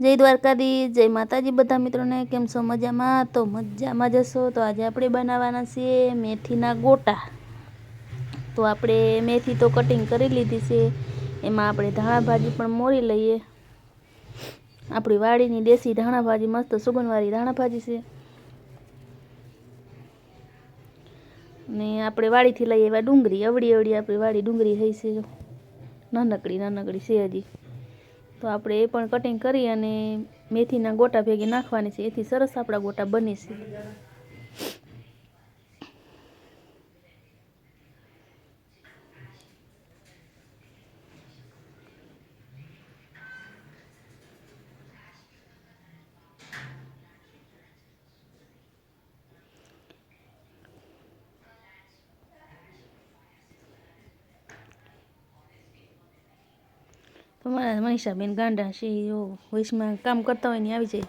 જય દ્વારકાધી જય માતાજી બધા મિત્રોને, કેમ છો મજામાં? તો મજામાં જશો તો આજે આપણે બનાવવાના છીએ મેથીના ગોટા. તો આપણે મેથી તો કટિંગ કરી લીધી છે. એમાં આપણે ધાણા ભાજી પણ મોરી લઈએ. આપણી વાડીની દેશી ધાણા ભાજી, મસ્ત સુગંધવાળી ધાણા ભાજી છે. ને આપણે વાડીથી લઈએ એવા ડુંગળી. અવડી અવડી આપણી વાડી ડુંગળી થઈ છે. નાનકડી નાનકડી છે હજી. તો આપણે એ પણ કટિંગ કરી અને મેથીના ગોટા ભેગી નાખવાની છે. એથી સરસ આપણા ગોટા બને છે. તમારા મનીષાબેન ગાંડા છે, એઓ વોઇસમાં કામ કરતા હોય ને આવી જાય.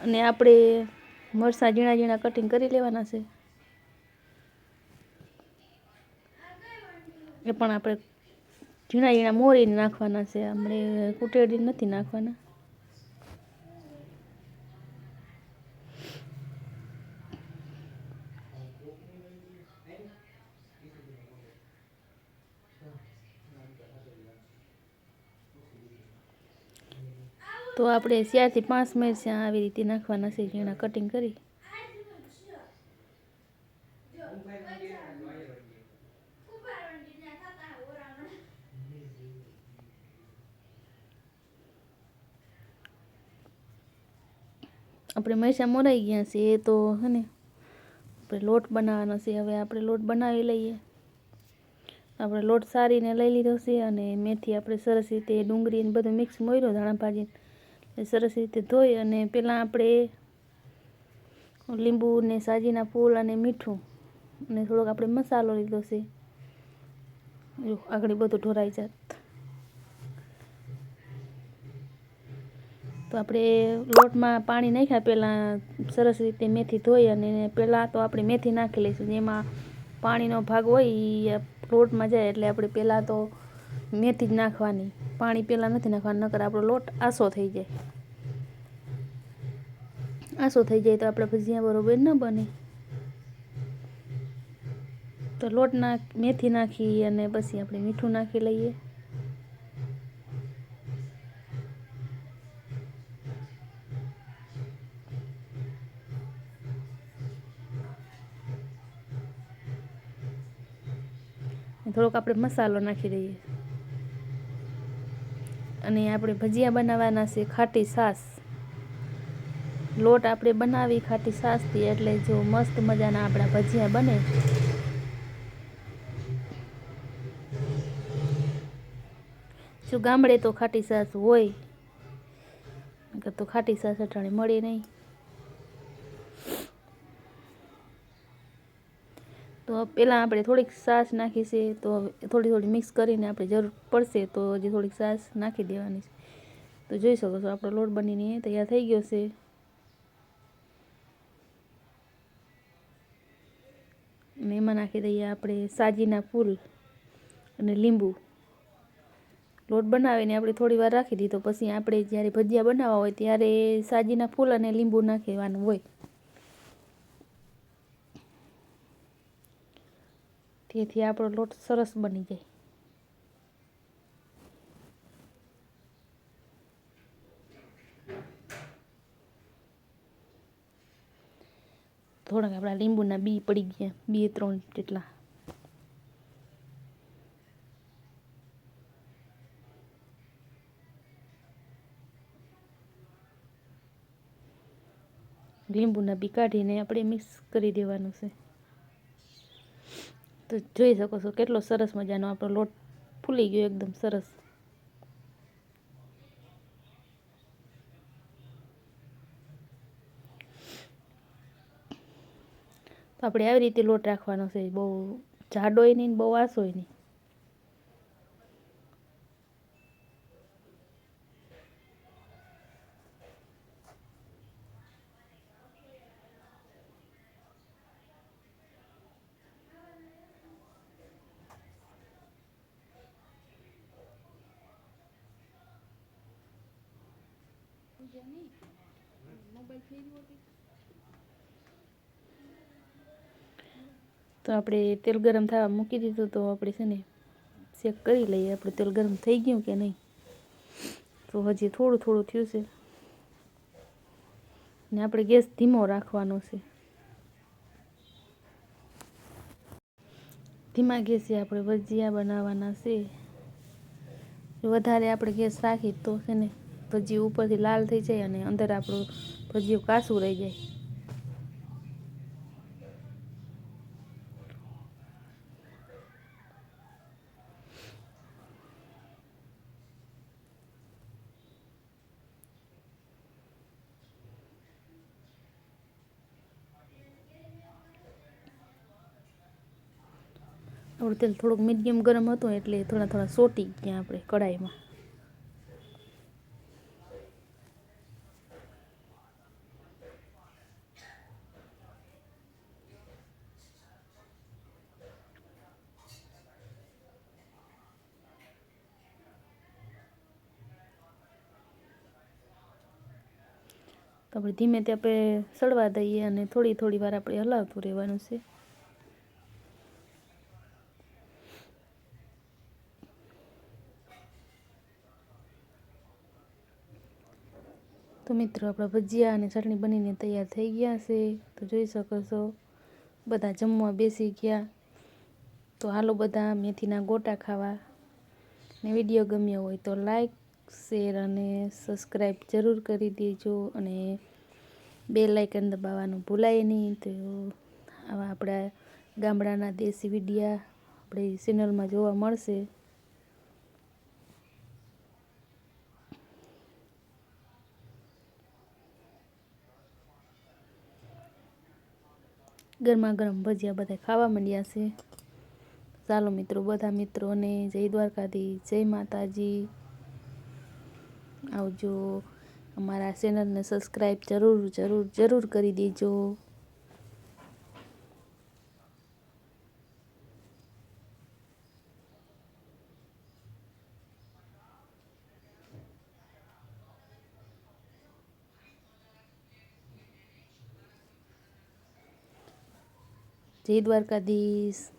અને આપણે મરસા ઝીણા ઝીણા કટિંગ કરી લેવાના છે. એ પણ આપણે ઝીણા ઝીણા મોરીને નાખવાના છે. આપણે કુટેડી નથી નાખવાના. તો આપણે ચારથી પાંચ મરચાં આવી રીતે નાખવાના છે, ઝીણા કટિંગ કરી. આપણે મરચાં મોરાઈ ગયા છે, એ તો હે ને આપણે લોટ બનાવવાનો છે, હવે આપણે લોટ બનાવી લઈએ. આપણે લોટ સારીને લઈ લીધો છે અને મેથી આપણે સરસ રીતે ડુંગળી ને બધું મિક્સ મોર્યો ધાણા ભાજીને સરસ રીતે ધોઈ અને પહેલાં આપણે લીંબુ ને સાજીના ફૂલ અને મીઠું અને થોડોક આપણે મસાલો લીધો છે. આગળ બધું ઢોરાઈ જાત. તો આપણે લોટમાં પાણી નાખ્યા પહેલાં સરસ રીતે મેથી ધોઈ અને પહેલાં તો આપણે મેથી નાખી લઈશું. જેમાં પાણીનો ભાગ હોય એ લોટમાં જાય એટલે આપણે પહેલાં તો મેથી જ નાખવાની. પાણી પહેલાં નથી નાખવાનું, નકર આપણો લોટ આસો થઈ જાય. આસો થઈ જાય તો આપણે ભજીયા બરોબર ન બને. તો લોટ નાખ, મેથી નાખી અને પછી આપણે મીઠું નાખી લઈએ. થોડોક આપણે મસાલો નાખી દઈએ. અને આપણે ભજીયા બનાવવાના છે ખાટી છાશ લોટ આપણે બનાવી ખાટી છાશથી એટલે જો મસ્ત મજાના આપણા ભજીયા બને. જો ગામડે તો ખાટી છાશ હોય તો ખાટી છાશ અઠાણી મળે નહીં. તો પહેલાં આપણે થોડીક સાસ નાખી છે, તો થોડી થોડી મિક્સ કરીને આપણે જરૂર પડશે તો હજી થોડીક સાસ નાખી દેવાની છે. તો જોઈ શકો છો, આપણો લોટ બનીને તૈયાર થઈ ગયો છે. અને એમાં નાખી દઈએ આપણે સાજીના ફૂલ અને લીંબુ. લોટ બનાવીને આપણે થોડી વાર રાખી દીધો, પછી આપણે જ્યારે ભજીયા બનાવવા હોય ત્યારે સાજીના ફૂલ અને લીંબુ નાખવાનું હોય. તેથી આપણો લોટ સરસ બની જાય. થોડાક આપણા લીંબુના બી પડી ગયા, બે ત્રણ જેટલા. લીંબુના બી કાઢીને આપણે મિક્સ કરી દેવાનું છે. તો જોઈ શકો છો, કેટલો સરસ મજાનો આપણો લોટ ફૂલી ગયો, એકદમ સરસ. તો આપણે આવી રીતે લોટ રાખવાનો છે, બહુ જાડોય નહીં બહુ આસોય નહીં. તો આપણે તેલ ગરમ થવા મૂકી દીધું તો આપણે છે ને ચેક કરી લઈએ, આપણે તેલ ગરમ થઈ ગયું કે નહીં. તો હજી થોડું થોડું થયું છે. ને આપણે ગેસ ધીમો રાખવાનો છે. ધીમા ગેસે આપણે ભજીયા બનાવવાના છે. વધારે આપણે ગેસ રાખી તો છે ને ભજીયું ઉપરથી લાલ થઈ જાય અને અંદર આપણું ભજીયું કાસું રહી જાય. આપણું તેલ થોડુંક મીડિયમ ગરમ હતું એટલે થોડા થોડા સોટી ગયા આપણે કઢાઈમાં. તો આપણે ધીમે તે આપણે સળવા દઈએ અને થોડી થોડી વાર આપણે હલાવતું રહેવાનું છે. તો મિત્રો, આપણા ભજીયા અને ચટણી બનીને તૈયાર થઈ ગયા છે. તો જોઈ શકો છો, બધા જમવા બેસી ગયા. તો હાલો બધા મેથીના ગોટા ખાવા. ને વીડિયો ગમ્યો હોય તો લાઈક શેર અને સબસ્ક્રાઈબ જરૂર કરી દેજો અને બે લાઇકન દબાવવાનું ભૂલાય નહીં. તો આવા આપણા ગામડાના દેશી વિડીયા આપણે ચેનલમાં જોવા મળશે. ગરમા ગરમ ભજીયા બધા ખાવા માંડ્યા છે. ચાલો મિત્રો, બધા મિત્રોને જય દ્વારકાધી જય માતાજી. આવજો. અમારા ચેનલને સબસ્ક્રાઈબ જરૂર જરૂર જરૂર કરી દેજો. જય દ્વારકાધીશ.